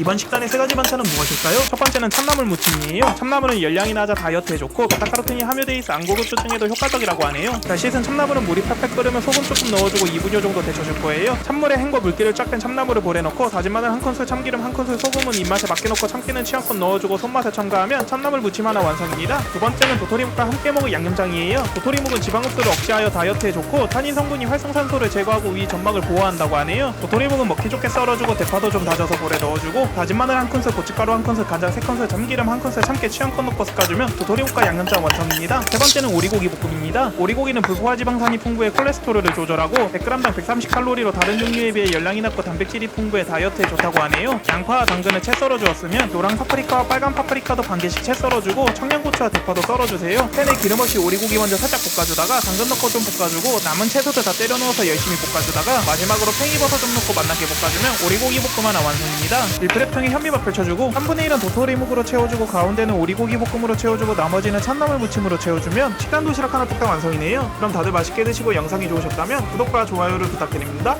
이번 식단의 세 가지 반찬은 무엇일까요? 첫 번째는 참나물 무침이에요. 참나물은 열량이 낮아 다이어트에 좋고 베타카로틴이 함유되어 있어 안고급조증에도 효과적이라고 하네요. 자, 씻은 참나물은 물이 팔팔 끓으면 소금 조금 넣어주고 2분여 정도 데쳐줄 거예요. 찬물에 헹궈 물기를 쫙 뺀 참나물을 볼에 넣고 다진 마늘 한 큰술, 참기름 한 큰술, 소금은 입맛에 맞게 넣고 참기는 취향껏 넣어주고 손맛에 첨가하면 참나물 무침 하나 완성입니다. 두 번째는 도토리묵과 함께 먹을 양념장이에요. 도토리묵은 지방 흡수를 억제하여 다이어트에 좋고 탄닌 성분이 활성산소를 제거하고 위 점막을 보호한다고 하네요. 도토리묵은 먹기 좋게 썰어주고 대파도 좀 다져서 볼에 넣어주고 다진 마늘 한 큰술, 고춧가루 한 큰술, 간장 세 큰술, 참기름 한 큰술, 참깨 취향껏 넣고 섞어주면 도토리묵과 양념장 완성입니다. 세 번째는 오리고기 볶음입니다. 오리고기는 불포화 지방산이 풍부해 콜레스테롤을 조절하고 100g당 130칼로리로 다른 종류에 비해 열량이 낮고 단백질이 풍부해 다이어트에 좋다고 하네요. 양파와 당근을 채 썰어 주었으면 노랑 파프리카와 빨간 파프리카도 반 개씩 채 썰어주고 청양고추와 대파도 썰어주세요. 팬에 기름 없이 오리고기 먼저 살짝 볶아주다가 당근 넣고 좀 볶아주고 남은 채소들 다 때려 넣어서 열심히 볶아주다가 마지막으로 팽이버섯 좀 넣고 맛나게 볶아주면 오리고기 볶음 하나 완성입니다. 밀프랩통에 현미밥 펼쳐주고 3분의 1은 도토리묵으로 채워주고 가운데는 오리고기 볶음으로 채워주고 나머지는 참나물 무침으로 채워주면 식단 도시락 하나 뚝딱 완성이네요. 그럼 다들 맛있게 드시고 영상이 좋으셨다면 구독과 좋아요를 부탁드립니다.